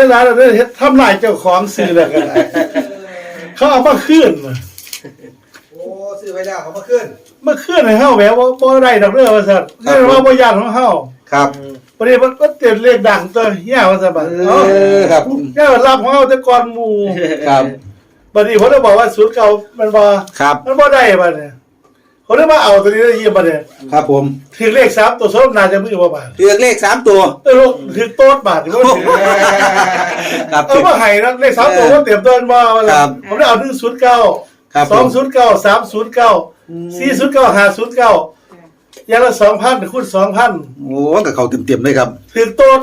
เวลาเราได้เฮ็ดทำลายเจ้าของซื้อแล้วกันได้เขาเอามาขึ้นโอ้ซื้อไว้แล้วเขามาขึ้นมาขึ้นให้เฮาแหมว่าบ่ได้ดอกเด้อว่าซั่นครับเรียกว่าบ่ย่านของเฮาครับประเดี๋ยวมันก็เต็มเลขดังตัวเฮียว่าซั่นบัดเอเอ้าอครับผมแค่รับของเฮาแต่ก่อนหมู่ครับบัดนี้ผมได้บอกว่าศูนย์เก่ามันบ่ครับมันบ่ได้บัดเนี่ย เขาได้มาเอาตัวนี้ได้ยินบัดเนี่ยครับผมถึงเลขสามตัวสมนาจะมือบ่บาทเลือกเลขสามตัวเออลูกถึงโต๊ดบาทนี่บ่ถึงครับ เอามาให้นะเลขสามตัวก็เตรียมตัวมาว่าครับ ผมได้เอา109ครับสองศูนย์เก้าสามศูนย์เก้าสี่ศูนย์เก้าห้าศูนย์เก้าอย่างละสองพันคูณสองพันโอ้กับเขาเต็มๆเลยครับถึงโต๊ด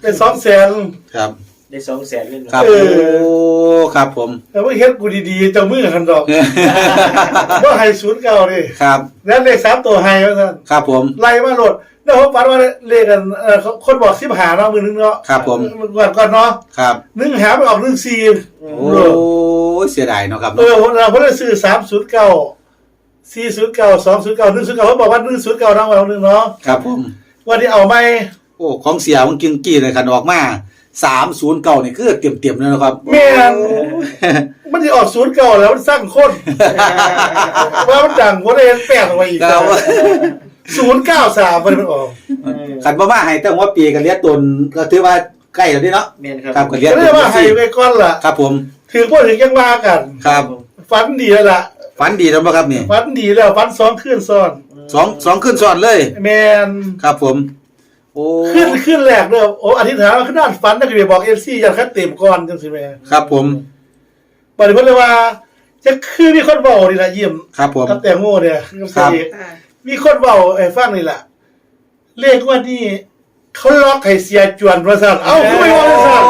เป็นสองแสนครับ ได้สองแสนเลยเหรอครับเอโอ้อครับผมแต่ว่าเฮ็ดกูดีๆเจ้ามือหันดอกว่าให้ศูนย์เก้าดิครับแล้วเลขสามตัวให้ว่าท่านครับผมไล่มาโหลดแล้วผมฝันว่าเลขกันเออคนบอกสิบหาเนาะมือนึงเนาะครับผมก่อนก่อนเนาะครับหนึ่งหาไปออกหนึ่งสี่โอ้เสียดายเนาะครับเออผมเราผมได้ซื้อสามศูนย์เก้าสี่ศูนย์เก้าสองศูนย์เก้าหนึ่งศูนย์เก้าเขาบอกว่าหนึ่งศูนย์เก้าทั้งวันหนึ่งเนาะครับผมวันนี้เอาไหมโอ้ของเสียมันกิงกี้เลยคันออกมา สามศูนย์เก่านี่คือเต็มๆเลยนะครับแม่น มันจะออกศูนย์เก่าแล้วมันสร้างคนว่ามันดังคนเลยแปลกออกมาอีกครับศูนย์เก้าสามมันมันออกขันบ่มาให้แต่ว่าปีกันเลียตนก็ถือว่าใกล้แล้วนี่เนาะเมียนครับ ครับก็เลียก็ตเรียกนว่าให้ไปก่อนล่ะ ครับผมถือพวกถึงยังมากัน ครับฝันดีแล้วล่ะฝันดีแล้วบ่ครับนี่ฝันดีแล้วฝันสองขึ้นซ้อน สองสองขึ้นซ้อนเลย แมนครับผม โอ้ขึ้นขึ้นแรกเด้อโอ้อธิษฐานว่าขึ้นด้านฝันนักเรียนบอกเอฟซียันคัดเต็มก่อนจังสิแม่ครับผมบัดนี้เพิ่นเลยว่า จะคือมีคนเว้านี่ล่ะยิ้มครับผมกับแตงโมเนี่ยกับครับเสียมีคนเว้าให้ฟังนี่ล่ะเลขว่านี่เขาล็อกให้เสียจวนว่าซั่นเอ้าคือไม่ว่าซั่น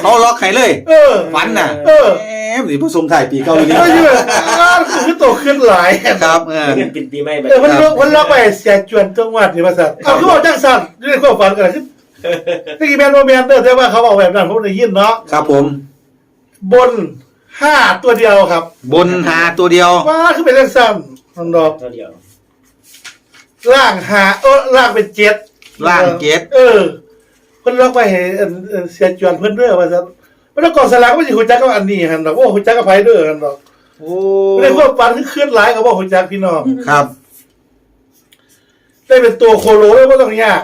เขาล็อกให้เลยเออ ฝันน่ะเออ แหมนี่ผู้ทรงถ่ายปีเก่าอีกเอออยู่อ้าวคือโตขึ้นหลายครับเออเงินปิดปีใหม่ไปเออมันล็อกมันล็อกไปเสียจวนจังหวัดนี่ว่าซั่นเอ้าคือบอกจังซั่นอยู่ในความฝันกันคือตะกี้แม่นบ่แม่นเด้อแต่ว่าเขาบอกแบบนั้นผมได้ยินเนาะครับผม บนห้าตัวเดียวครับบนหาตัวเดียวว่าคือเป็นจังซั่นน้องดอกตัวเดียว ล่างหาเออล่างเป็นเจ็ดล่างเจ็ด เออเพิ่นล็อกไปให้อันอันเสียจวนเพิ่นเด้อว่าซั่นมันต้องกองสลากมันสิฮู้จักกับอันนี้หั่นดอกโอ้ฮู้จักกับไผเด้อหั่นดอกโอ้ไม่ได้ความฝันคือเคลื่อนหลายก็บ่ฮู้จักพี่น้องครับ ได้เป็นตัวโคโลเลยบ่ต้องยาก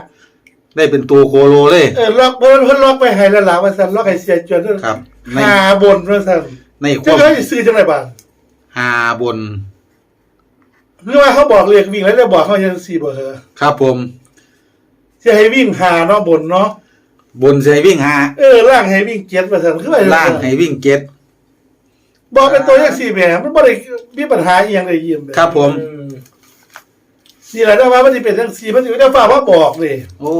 ได้เป็นตัวโคโลเลย เออล็อกเพิ่นเพิ่นล็อกไปให้แล้วล่ะว่าซั่นล็อกให้เสียจวนเด้อครับ ในหาบนว่าซั่นในคจะวามเคยซื้อจังไดบ้างหาบน คือว่าเขาบอกเลขวิ่งแล้วจะบอกเขาจังซี่บ่เหรอครับผม สิให้วิ่งหาเนาะบนเนาะ บนใส่วิ่งหาเออล่างให้วิ่งเจ็ดว่าซั่นคือว่าล่างให้วิ่งเก็ตบอกเป็นตัวจังซี่แหมมันบ่ได้มีปัญหาอีหยังเลยยิ้มครับผมอืมนี่แหละแต่ว่ามันสิเป็นจังซี่มันสิได้ฟ้าว่าบอกนี่โอ้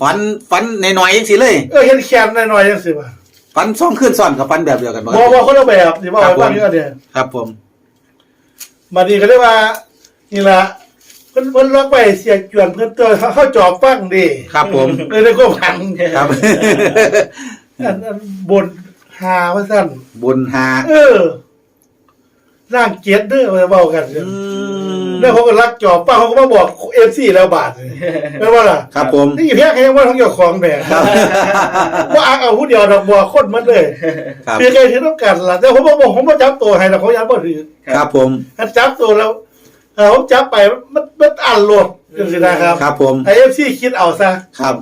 ฝันฝันในหน่อยๆยังสิเลยเออเห็นแขนหน่อยๆจังซี่ว่าฝันซ่องขึ้นซ่อนกับฝันแบบเดียวกันบ่บ่บ่คนละแบบสิว่าครับไว้ว่าผมอยู่อันเนี่ยครับผม มาดีก็เรียกว่า นี่ละ เพิ่นเพิ่นล็อกไปเสียจวนเพิ่นตัวเขาเขาจอบฟังดิครับผม เลยได้ก็พังครับ อันอันบนหาว่าซั่นบนหาเออร่างเกียรติเด้อมาเว้ากันอืมแล้วเขาก็รักจอบป้าเขาก็มาบอก FC แล้วบาทเลยแม่นว่าล่ะครับผม นี่เพียงแค่ว่าทั้งเจ้าของแบกครับว่าอักเอาผู้เดียวดอกบัวคนหมันเลยครับคือใครถือต้องกันล่ะแต่ผมบอกผมบ่จับตัวให้แล้วเขายังบ่ถือครับผม ถ้าจับตัวแล้ว เออผมจับไปมันมันอ่านโหลดจังซี่นะครับครับผม ไอเอฟซีคิดเอาซะครับ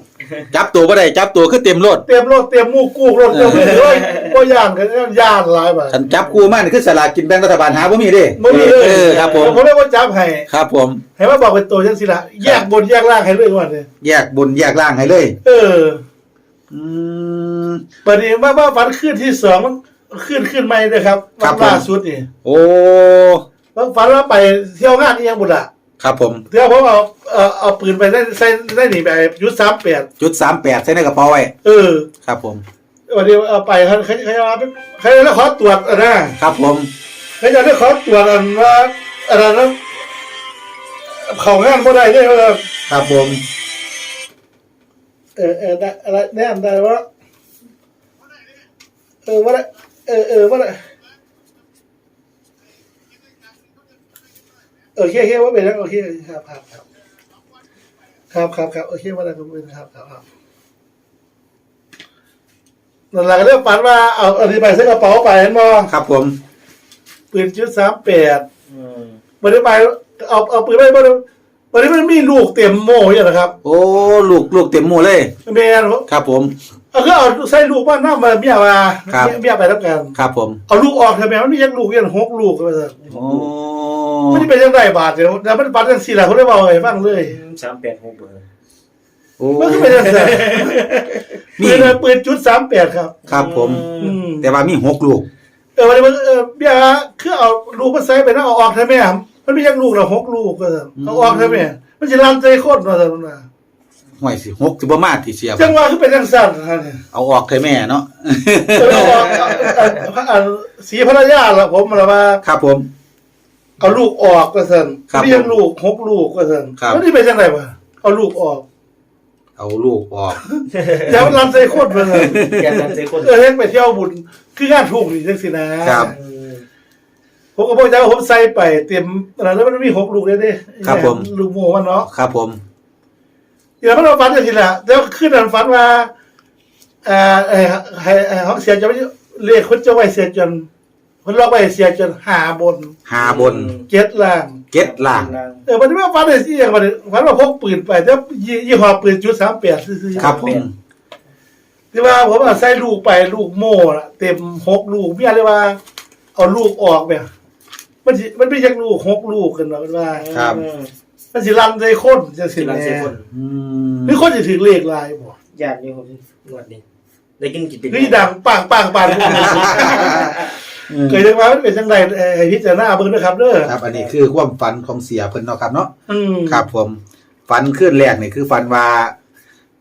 จับตัวบ่ได้จับตัวคือเต็มรถเตรียมโหลดเตรียมหมูกูกโหลดเตรียมมือถือเลยบ่ย่านกันย่านหลายบาทคันจับคู่มานี่คือสลากกินแบ่งรัฐบาลหาบ่มีเด้บ่มีเลยเออครับผมผมเลยว่าจับให้ครับผม ให้มาบอกเป็นตัวจังซี่ล่ะแยกบนแยกล่างให้เลยว่าเนี่ยแยกบนแยกล่างให้เลย เออ อืมบัดนี้มาว่าฝันขึ้นที่สองมันขึ้นขึ้นใหม่เด้อครับครัวับนผมล่าสุดนี่โอ้ ว่าฝันว่าไปเที่ยวงานอีหยังบุญล่ะครับผมเที่ยวผมเอาเอาเอาปืนไปได้ใส่ได้หนีไปยุทธ38จุด38ใส่ในกระเป๋าไว้เออครับผม วันนี้เอาไปเขาเขาเขาจะมาเขาจะมาขอตรวจอะนะครับผมเขาจะมาขอตรวจอันว่าอะไรนะเขางานบ่ได้เนี่ยว่าครับผมเออเออได้อะไรแน่นได้ว่าเออว่าได้เออเออว่าได้ อโอเคโอเคว่าเป็นแล้วโอเคครับครับครับครับครับครับโอเคว่าอะไรก็เป็นครับครับครับนั่นแหละก็เรื่องฝันว่าเอาอันนี้ไปใส่กระเป๋าไปเห็นบ่ครับผมปืนจุดสามแปดอืมบันนี้ไปเอาเอาปืนไปบันนี้บันนี้มันมีลูกเต็มโม่อยู่นะครับ โอ้ลูกลูกเต็มหมู่เลยแม่นครับผม เอาก็เอาใส่ลูกว่าน้ามาเมียมาครับ เมียไปรับกันครับผมเอาลูกออกทำไมมันมียังลูกยังหกลูกก็ไปเถอะโอ้ไม่ได้เป็นยังไงบาทเดียวแต่มันบาทยังสี่หลักเขาได้บอกไอ้บ้างเลยสามแปดหกเบอร์โอ้มันก็เป็นยังไงมีปืนปืนจุดสามแปดครับ ครับผม อืมแต่ว่ามีหกลูก เออวันนี้มันเออเบี้ยคือเอาลูกมาใส่ไปแล้วเอาออกทำไมอะมันมียังลูกละหกลูกก็เถอะเอาออกทำไมมันจะลันใจโคตรมาเถอะมันน่ะ ห่วยสิหกสิบ่มาที่เสียบจังหวะคือเป็นยังสั่นนะเนี่ยเอาออกเถอะแม่เนาะเออเอาออกเอาเอาเอาสีภรรยาละผมมาว่าครับผม เอาลูกออกก็เถอะครับมียังลูกหกลูกก็เถอะครับมันนี่เป็นยังไงวะเอาลูกออกเอาลูกออกอย่ามันลันใจโคตรมาเลยแกนนั้นเจอคนเออเฮ็ดไปเที่ยวบุญคืองานถูกนี่จังสินะครับอืมผมก็บอกใจว่าผมใส่ไปเต็มอะไรแล้วมันมีหกลูกเลยเด้ครับผม ลูกโม่มันเนาะครับผม อย่างนั้นเราฝันอย่างนี้แหละแล้วขึ้นนั้นฝันว่าเอ่อไอ้ไอ้ไอ้ห้องเสียจะไม่เรียกคนจะไว้เสียจนคนล็อกไว้เสียจนหาบนหาบนเจ็ดล่างเก็ดล่างเออวันนี้ว่าฝันอะไรสิอย่างวันนี้ฝันว่าพกปืนไปแล้วยี่ยี่ห้อปืนจุดสามแปดซื้อๆครับผมที่ว่าผมเอาใส่ลูกไปลูกโม่ละเต็มหกลูกเมียเลยว่า เอาลูกออกแบบมันสิมันไม่ใช่ลูกหกลูกกันหรอกมันว่าครับอื มมันสิรันใจคนจะสิสิลัแน่งเจอคนอืมหรือคนจะถึงเลขลายบ่ญาตินี่ผมงวดนี้ได้กินกี่ปีนี่ดังปังปังปังเคยจังว่ามันเป็นจังไรเอ่อให้พิจารณาเบิ่งนะครับเด้อครับ อันนี้คือความฝันของเสียเพิ่นเนาะครับเนาะ อืม ครับผมฝันขึ้นแรกนี่คือฝันว่า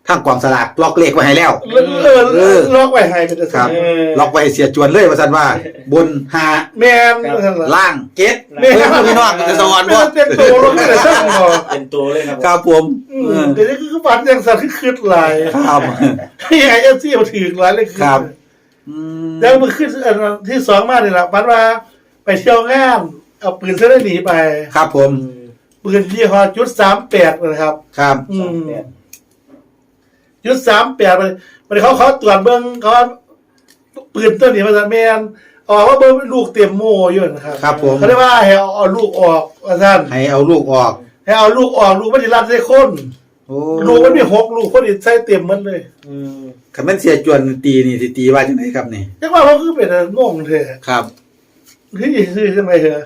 ทางกองสลากล็อกเลขไว้ให้แล้ว เออเออเออล็อกไว้ให้เป็นจังครัซั่บนเออล็อกไว้ให้เสียจวนเลยว่าซั่นว่า บนหาแม่นว่าซั่นล่ะ ล่างเก็ดแม่ เพิ่นพี่น้องจะสวรรค์แม่บ่นเต็มตัวลงไปซั่นบ่เป็นตัวเลยครับครับผมอืเอมอเดี๋ยวนี้คือฝันจังซั่นคือคิดหลายครับ ให้ไอ้ FC มาถือหลายเลยคือครับ อืมแล้วมันขึ้นอันที่สองมาเนี่ยแหละมันว่าไปเที่ยวงานเอาปืนเส้นหนีไป ครับผมปืนยี่ห้อจุดสามแปดนะครับ ครับ อืสาม มแปดจุดสามแปดมันมันเขาเขาตรวจเบิ้งเขาว่าปืนตัวนี้มาจากแมนออกว่าเบิ้งลูกเต็มโม่อยู่นะครับครับผม เขาเรียกว่าให้เอาเอาลูกออกว่าท่านให้เอาลูกออก ให้เอาลูกออกลูกมันจะรัดใส่คนโอ้ลูกมันมีหกลูกคนอีกใส่เต็มมันเลยอืมคันแม่นเสียจวนตีนี่สิตีว่าจังไดครับนี่จังว่าเขาคือเป็นงงเถอะครับคือคือจังไรเถอะ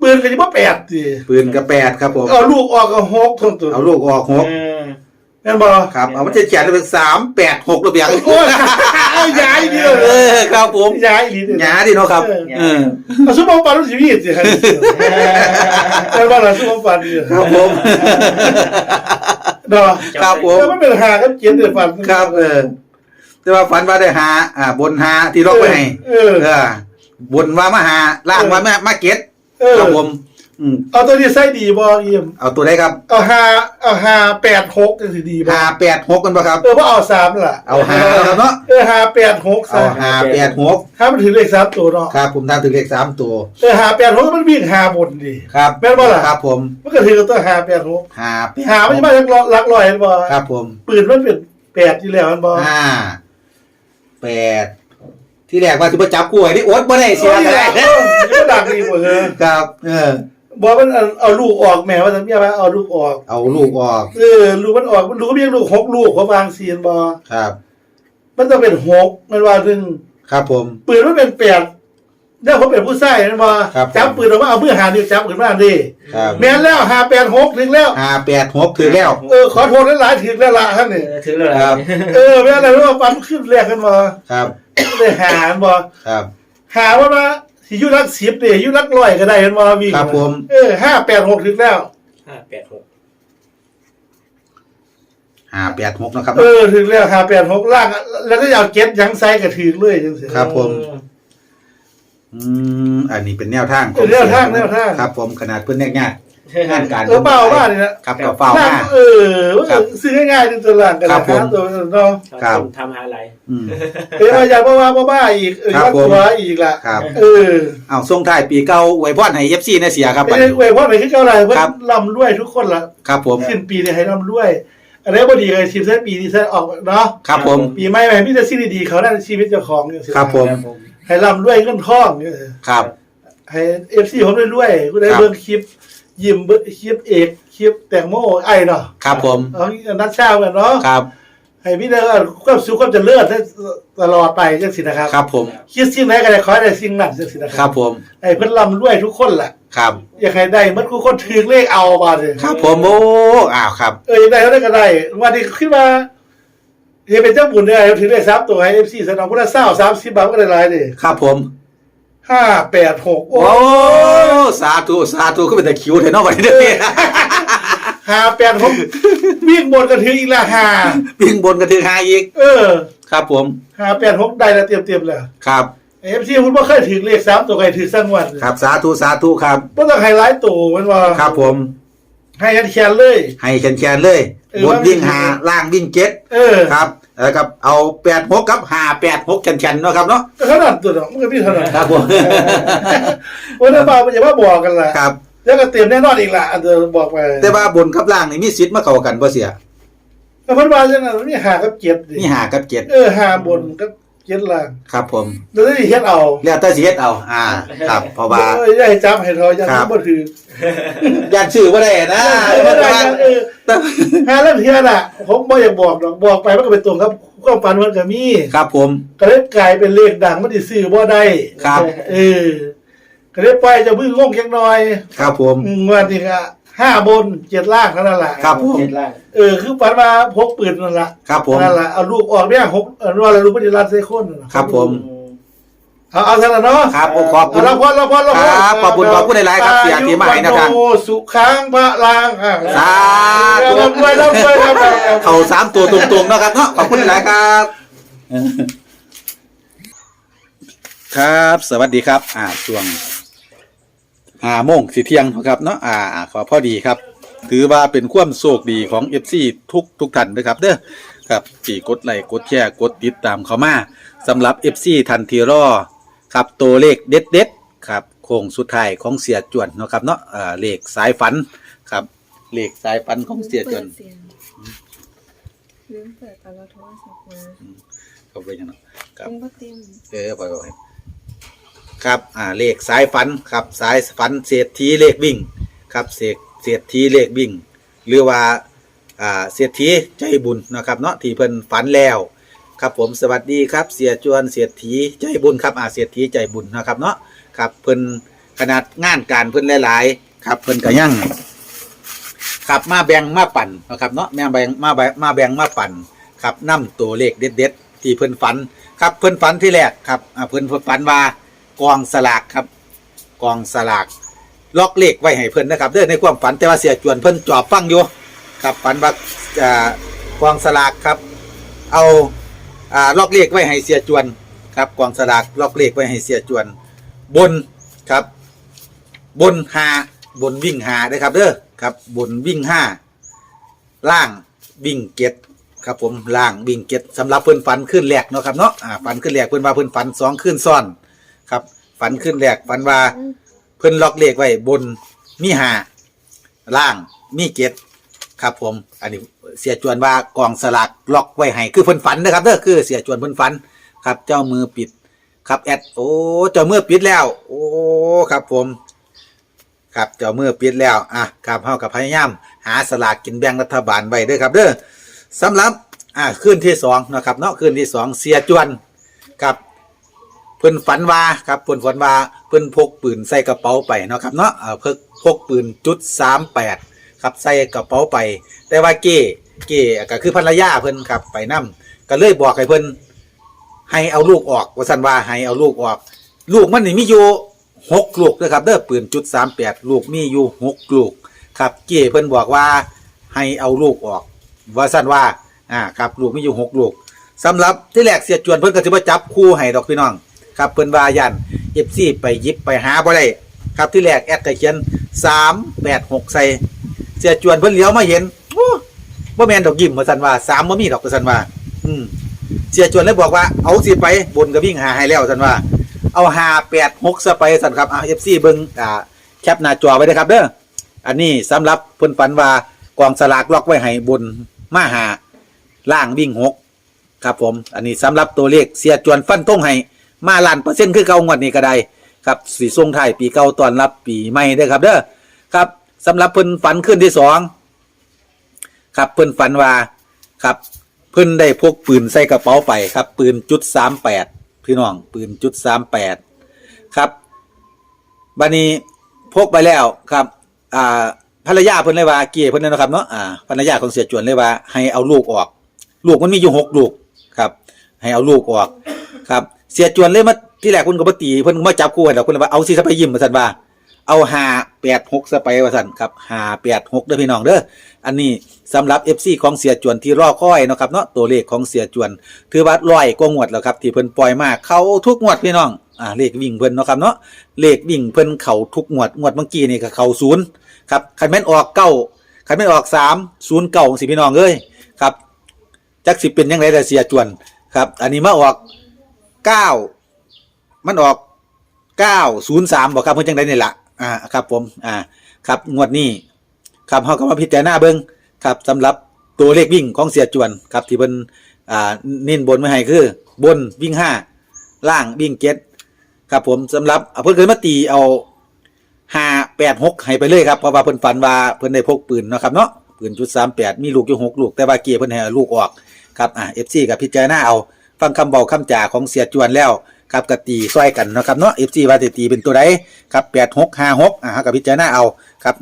ปืนก็จะมาแปดสิปืนกระแปดครับผมเอาลูกออกก็หกทั้งตัวเอาลูกออกหกอืม แม่นบ่ครับเอามันจะเขียนเป็นสามแปดหกระเบียงโอ้ยเอาย้ายเดียวเออครับผมย้ายดีเดียวหยาดิเนาะครับเออเอาซุปเปอร์ปันมันสิมีสิครับแม่นบ่ล่ะซุปเปอร์ปันนี่ครับผมเนาะครับผมแล้วมันเป็นหาครับเขียนเดือดฟันครับเออแต่ว่าฝันว่าได้หาอ่า บนหาที่ล็อกไว้ให้เออเออบนว่ามาหาล่างว่ามามาเก็ตเออครับผม อืมเอาตัวนี้ใส่ดีบ่เยี่ยมเอาตัวไหนครับเอาหาเอาหาแปดหกจังสิดีบ่หาแปดหกกันปะครับ เออบ่เอาสามล่ะเอาหาแล้วครับเนาะเออหาแปดหกเอาซะหาแปดหกถ้ามันถือเลขสามตัวเนาะครับ ผมทำถึงเลขสามตัวเออหาแปดหกมันวิ่งหาบนดิ ครับแม่นบ่ล่ะ ครับ ผมมันก็ถือกับตัวหาแปดหกหาแปดหาไม่ใช่มาจากหลักร้อยเห็นบ่ครับผมปืนมันเป็นแปดที่แล้วมันบอห้าแปดที่แรกว่าจะมาจับกล้วยนี่โอ๊ตบ่ได้เสียเออะไรอมันก็ดังดีหมดเลย ครับ เออ บอกมันเอาเอาลูกออกแหม่ว่าทำยังไงเอาลูกออก เอาลูกออกเออลูกมันออกมันลูกก็มีลูกหกลูกเขาบางเสียนบอครับ มันต้องเป็นหกมันว่าถึงครับผม ปืนมันเป็นแปดเนี่ยผมเป็นผู้ใส่มันบอครับจับปืนออกมาเอาเพื่อหานิ้วจับปืนมาดิครับ แม่นแล้วหาแปดหกถึงแล้ว ห้าแปดหกถือแล้ว เออขอโทษหลายๆถึงแล้วละท่านนี่เออถือแล้วครับ เออแม่อะไรรู้ว่าฟันขึ้นแรกกันบอครับเลยหามันบอครับ หาว่ามา สิอยุรักสิบเนี่ยยุรักร้อยก็ได้เห็นบ่วิ่งครับผม เออห้าแปดหกถึงแล้ว ห้าแปดหกห้าแปดหกนะครับ เออถึงแล้วห้าแปดหกล่าง แล้วก็อยากเก็ตยังไซกับถึงเลยจังสิ ครับผม อืมอันนี้เป็นแนวทางเป็นแนวทางแนวทาง ครับผมขนาดเพื่อนแนกยากงานการเออเปล่าว่าเนี่ยนะครับก็เฝ้านั่มางเออว่าครับซื้อง่ายๆในตัวหลังกันครันะบคผมรับตัวเนาะครับทำหาอะไร อืมเออมาอยากบ้าว่าบ้าอีกเออครับวัดผมตัวอีกล่ะครับ เออเอาส่งท้ายปีเก่าอวยพรให้ FC นะเสียครับไม่ได้เว้ยเพราะไหนขึ้นเจ้าอะไรเพื่อครับลำรวยทุกคนละครับผม ขึ้นปีนี้ให้ลำรวยอันนี้พอดีเลยทีมเส้นปีนี้เส้นออกเนาะครับผม ปีใหม่ใหม่พี่จะสิ่งดีๆเขาได้ชีวิตเจ้าของเนี่ยสิครับผม ให้ลำรวยเงินทองเนี่ยครับ ให้เอฟซีผมรวยๆกูได้ครับ เบิ่งคลิป ยิ้มเบิ่งคลิปเอกคลิปแตงโมไอ้เนาะครับผม เอานัดเช้ากันเนาะครับ ให้พี่ได้ความสุขความเจริญได้ตลอดไปจังสินะครับครับผม คิดสิ่งไหนก็ได้ขอให้ได้สิ่งนั้นจังสินะคครัรับบผมให้เพิ่นลำรวยทุกคนแหละครับ อยากให้ได้เหมันทุกคนถือเลขเอาบาดเลยครับผมโอ้อ้าวครับ เอออยากได้เท่าได้ก็ได้วันนี้ขึ้นมาเฮียเป็นเจ้าบุญได้ถือได้ซับตัวให้เอฟซีสนองพุทธเศร้าสามสิบบาทก็ได้หลายดิครับผม ห้าแปดหกโอ้โอ้สาธุสาธุก็เป็นแต่คิวเถอะเนาะวันนี้เด้อห้าแปดหกวิ่งบนกันถืออีกละห้าวิ่งบนกันถึงหาอีก เออครับผมห้าแปดหกได้แล้วเตรียมเตรียมๆเลยครับ เอฟซีคุณบ่เคยถือเลขสามตัวใครถือสักวันครับสาธุสาธุครับบ่ต้องไฮไลท์ตัวมันว่าครับ ผม ให้ยันแคนเลย ให้แขนๆเลยเออบนวิ่งหาล่างวิ่งเจ็ดเออครับ แล้วกับเอาแปดหกกับหาแปดหกแขนๆเนาะครับเนาะก็เท่านั้นตัวเนาะมันก็มีเท่านั้นครับผมวันนั้นมาอย่ามาบอกกันล่ะครับ แล้วก็เตรียมแน่นอนอีกล่ะอันเดิมบอกไปแต่ว่าบนกับล่างนี่มีสิทธิ์มาเข้ากันบ่เสียแต่เพิ่นว่าจังนั้นมันมีหากับเจ็ดดิ นี่หากับเจ็ด เออหาบนกับ เจ็ดล่างครับผมแล้วได้เฮ็ดเอาแล้วแต่สิเฮ็ดเอา อ่า ครับเพราะว่าเอออย่าให้จับให้ทออย่าครับ บ่ถือย่านชื่อบ่ได้นะเออไม่ได้กันเออแต่หาแล้วเทียน่ะ ผมบ่อยากบอกดอกบอกไปมันก็เป็นตรงครับความฝันมันก็มีครับผม ก็เลยกลายเป็นเลขดังมันสิซื้อบ่ได้ครับ เออก็เลยปล่อยเจะพึ่งงงจักหน่อยครับผม อืมวันนี้ก็ ห้าบนเจ็ดล่างเท่านั้นแหละครับผม เจ็ดล่างเออคือฝันมาพกปืนนั่นแหละครับผม นั่นแหละเอาลูกออกเนี่ยหกเออว่าแล้วลูกไม่ได้รัดใส่คนนั่นล่ะครับผม เอาเอาซะละเนาะครับผมขอบคุเอาณ ละพอละพอละพอครับขอบคุณขอบคุณหลายๆครับเสียที่มาให้นะครับ อายุวันโนสุขังพระลางอะสาธุร่ำรวยร่ำรวยครับเข้าสามตัวตรงๆเนาะครับเนาะขอบคุณหลายครับ ครับ สวัสดีครับอ่าช่วง ห้าโมงสิเที่ยงเนาะครับเนาะอ่าอ่าขอพอดีครับ ถือว่าเป็นความโชคดีของ FC ทุกทุกท่านนะครับเด้อครับที่กดไลค์กดแชร์กดติดตามเข้ามาสำหรับ FC ทันทีรอครับตัวเลขเด็ดเด็ดๆครับโค้งสุดท้ายของเสียจวนเนาะครับเนาะอ่าเลขสายฝันครับเลขสายฝันของเสียจวนปิดสียงลืมเปิดตอนเราโทรศัพท์มาเขาไปยังเนาะครับยังบ่เต็มเออปล่อยไว้ ครับอ่าเลขสายฝันครับสายฝันเศรษฐีเลขวิ่งครับเศรษเศรษฐีเลขวิ่ง หรือว่าอ่าเศรษฐีใจบุญนะครับเนาะที่เพิ่นฝันแล้ว ครับผมสวัสดีครับเสียจวนเสียฐีใจบุญครับอาเสียฐีใจบุญนะครับเนาะครับเพิ่นขนาดงานการเพิ่นหลายๆครับเพิ่นก็ยังครับมาแบ่งมาปั่นนะครับเนาะแมาแบ่งมาแบ่งมาแบ่งมาปั่นครับนํตัวเลขเด็ดๆที่เพิ่นฝันครับเพิ่นฝันที่แรกครับอ่าเพิ่นฝันว่า กองสลากครับ กองสลากล็อกเลขไว้ให้เพิ่นนะครับเด้อในความฝันแต่ว่าเสียจวนเพิ่นจอบฟังอยู่ครับฝันว่าอ่ากองสลากครับ เอาอ่าล็อกเลขไว้ให้เสียจวนครับกองสลากล็อกเลขไว้ให้เสียจวน บนครับ บนหาบนวิ่งหาเด้ครับเด้อครับบนวิ่งห้าล่างวิ่งเก็ดครับผมล่างวิ่งเก็ดสำหรับเพิ่อนฝันขึ้นแรกเนาะครับเนาะอ่าฝันขึ้นแรกเพิ่อนว่าเพิ่อนฝันสองขึ้นซ้อน ครับ ฝันขึ้นแรกฝันว่า เพิ่นล็อกเลขไว้บนมีหาล่างมีเจ็ดครับผม อันนี้เสียจวนว่ากองสลากล็อกไว้ให้คือเพิ่นฝันนะครับเด้อคือเสียจวนเพิ่นฝันครับ เจ้ามือปิดครับแอดโอ้เจ้ามือปิดแล้ว โอ้ครับผม ครับเจ้ามือปิดแล้วอะครับเฮากับพยายามหาสลากกินแบ่งรัฐบาลไว้เด้อครับเด้อสำหรับอ่าคืนที่สองนะครับเนาะคืนที่สองเสียจวน เพิ่นฝันว่าครับเพิ่นฝันว่าเพิ่นพกปืนใส่กระเป๋าไปเนาะครับเนาะเออพิ่นพกปืนจุดสามแปดครับใส่กระเป๋าไป แต่ว่าเก้เก้ก็คือภรรยาเพิ่นครับไปนํก็เลยบอกให้เพิ่นให้เอาลูกออกว่าซั่นว่าให้เอาลูกออก ลูกมันนี่มีอยู่หกลูกนะครับเด้อปืนจุดสามแปดลูกมีอยู่หกลูกครับเก้เพิ่นบอกว่าให้เอาลูกออก ว่าซั่นว่าอ่าครับลูกมีอยู่หกลูกสำหรับที่แรกเสียจวนเพิ่นก็สิบ่จับคู่ให้ดอกพี่น้อง ครับเพิ่นว่ายันเอฟซีไปยิบไปหาบ่ได้ครับที่แรกแอดก็เขียนสามแปดหกใส่เสียจวนเพิ่นเหลียวมาเห็นโอ้บ่แมนดอกยิ้มว่าซั่นว่าสามบ่มีดอกว่าซั่นว่า อืมเสียจวนเลยบอกว่าเอาสิไปบนก็วิ่งหาให้แล้วซั่นว่า เอาหาแปดหกซะไปซั่นครับอ่า FC เบิ่งอ่าแคปหน้าจอไว้เด้อครับเด้ออันนี้สำหรับเพิ่นฝันว่ากองสลากล็อกไว้ให้บนมาหาล่างวิ่งหกครับผม อันนี้สำหรับตัวเลขเสียจวนฟันตรงให้ มาล้านเปอร์เซ็นต์คือเก่างวดนี้ก็ได้ครับสีทรงไทยปีเก่าตอนรับปีใหม่เด้ครับเด้อครับสำหรับเพิ่นฝันขึ้นที่สองครับเพิ่นฝันว่าครับเพิ่นได้พกปืนใส่กระเป๋าไปครับ ปืนจุดสามแปดพี่น้องปืนจุดสามแปดครับบัดนี้พกไปแล้วครับอ่าภรรยาเพิ่นเลยว่าเกียเพิ่นเลยนะครับเนาะอ่าภรรยาของเสียจวนเลยว่า ให้เอาลูกออก ลูกมันมีอยู่หกลูกครับ ให้เอาลูกออกครับ เสียจวนเลยมาที่แรกเพิ่นก็บตีเพิ่นมาจับคู่ให้ดอกเพิ่นเลยว่าเอาสิซะไปยิ้มว่าซั่นว่า เอา586ซะไปว่าซั่นครับ586เด้อพี่น้องเด้ออันนี้สำหรับ FC ของเสียจวนที่รอคอยเนาะครับเนาะตัวเลขของเสียจวน ถือว่าร้อยกว่างวดแล้วครับที่เพิ่นปล่อยมาเข้าทุกงวดพี่น้องอ่าเลขวิ่งเพิ่นเนาะครับเนาะเลขวิ่งเพิ่นเขาทุกงวดงวดเมื่อกี้นี่ก็เขาศูนย์ครับคันแม่นออกเก้าคันแม่นออก3 0เก้าสิพี่น้องเอ้ยครับจักสิเป็นยังไงแต่เสียจวนครับอันนี้มาออก เก้ามันออก903บอกครับเพิ่นจังได๋นี่ละอ่าครับผมอ่าครับงวดนี้ครับเฮาก็มาพิจารณาเบิ่งครับสำหรับตัวเลขวิ่งของเสียจวนครับที่เพิ่นอ่าเน้นบนไว้ให้คือ บนวิ่ง5ล่างวิ่ง7ครับผมสำหรับเพิ่นเคยมาตีเอา586ให้ไปเลยครับเพราะว่าเพิ่นฝันว่าเพิ่นได้พกปืนนะครับเนาะปืนจุด38มีลูกอยู่6ลูกแต่ว่าเกียร์เพิ่นให้ลูกออกครับอ่า FC กับพิจารณาเอา ฟังคำเบาคำจ่าของเสียจวนแล้วครับกตีซอยกันนะครับเนาะ FC ว่าสิตีเป็นตัวใดครับ8656อ่าเฮากับพิจารณาเอาครับ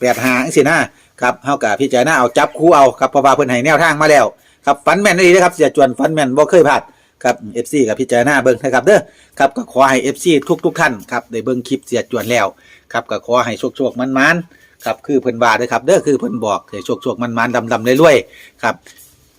5885จังซี่นะครับเฮากับพิจารณาเอาจับคู่เอาครับเพราะว่าเพิ่นให้แนวทางมาแล้วครับฟันแม่นดีนะครับเสียจวนฟันแม่นบ่เคยพลาดครับ FC กับพิจารณาเบิ่งนะครับเด้อครับก็ขอให้ FC ทุกทุกท่านครับได้เบิ่งคลิปเสียจวนแล้วครับก็ขอให้โชคๆมันๆครับคือเพิ่นว่าด้อครับเด้อคือเพิ่นบอกให้โชคๆมันๆดำๆรวยๆครับ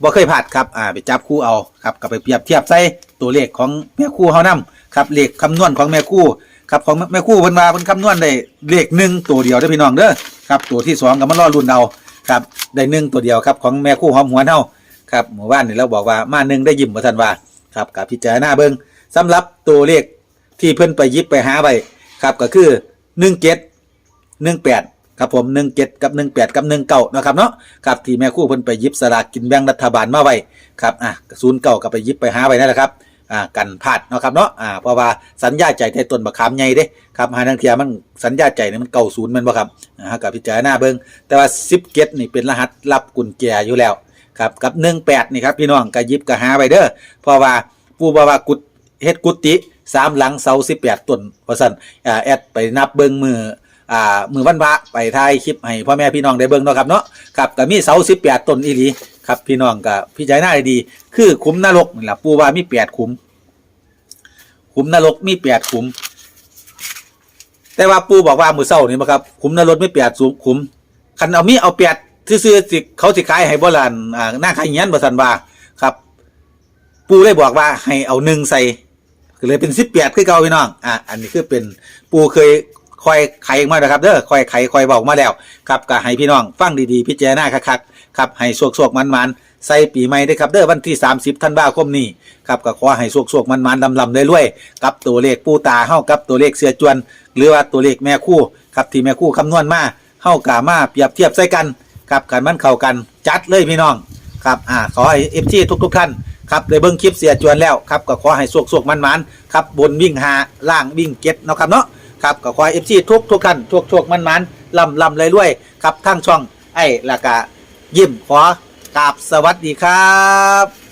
บ่เคยพลาดครับอ่าไปจับคู่เอาครับก็ไปเปรียบเทียบใส่ตัวเลขของแม่คู่เฮานํครับเลขคำนวณของแม่คู่ครับของแม่คู่เพิ่นว่าเพิ่นคำนวณได้เลขหนึ่งตัวเดียวเด้อพี่น้องเด้อครับตัวที่สองก็มารอรุ่นเอาครับได้หนึ่งตัวเดียวครับของแม่คู่หอมหัวเฮาครับเมื่อวานนี่เราบอกว่ามาหนึ่งได้ยิ้มว่าซั่นว่าครับกับพิจารณาเบิ่งสำหรับตัวเลขที่เพิ่นไปยิบไปหาไว้ครับก็คือ17 18 ครับผม17กับ18กับ19นะครับเนาะครับที่แม่คู่เพิ่นไปยิบสลากกินแบ่งรัฐบาลมาไว้ครับอะศูนย์เก่าก็ไปยิบไปหาไว้นั่นแหละครับอ่ากันพลาดเนาะครับเนาะอ่าเพราะว่าสัญญาใจในต้นบักขามใหญ่เด้ครับหาทางเทียมันสัญญาใจนี่มันเก่าศูนย์มันบ่ครับอ่ากับพิจารณาเบิ่งแต่ว่า10เกตนี่เป็นรหัสรับกุญแจอยู่แล้วครับกับ18นี่ครับพี่น้องก็ยิบก็หาไว้เด้อเพราะว่าผู้บ่ว่ากุดเฮ็ดกุฏิสามหลังเสา18ต้นว่าซั่นอ่าแอดไปนับเบิ่งมือ อ่ามือวันพระไปถ่ายคลิปให้พ่อแม่พี่น้องได้เบิ่งเนาะครับเนาะครับก็มีเสา18ต้นอีหลีครับพี่น้องก็พิจารณาดี คือขุมนรกนี่แหละปูว่ามี8ขุม ขุมนรกมี8ขุม แต่ว่าปูบอกว่ามือเช้านี่บ่ครับขุมนรกมี8สูงขุมคันเอามีเอา8ซื่อสิเขาสิขายให้บ่ล่ะอ่าหน้าขายเฮียนบ่ซั่นว่าครับ ปู่เลยบอกว่าให้เอาหนึ่งใส่ก็เลยเป็น18คือเก่าพี่น้อง อ่าอันนี้คือเป็นปูเคย คอยไขมาแล้วครับเด้อคอยไขคอยบอกมาแล้วครับก็ให้พี่น้องฟังดีๆพิจารณาคักๆครับให้โชคๆมันๆใส่ปีใหม่ด้วยครับเด้อวันที่ 30ธันวาคมนี้ครับก็ขอให้โชคๆมันๆลำๆรวยกับตัวเลขปูตาเฮากับตัวเลขเสียจวน หรือว่าตัวเลขแม่คู่ครับที่แม่คู่คำนวณมาเฮากามาเปรียบเทียบใส่กันครับกันมันเข้ากันจัดเลยพี่น้องครับอ่าขอให้ FG ทุกๆท่านครับได้เบิ่งคลิปเสียจวนแล้วครับก็ขอให้โชคๆมันๆครับบนวิ่งหาล่างวิ่งเก็ตเนาะครับเนาะ ครับก็ขอเอฟซีทุกทุกท่านทุกทุกมันมันลำลำเลยรวยครับทั้งช่องไอ้ละกะยิ้มขอกราบสวัสดีครับ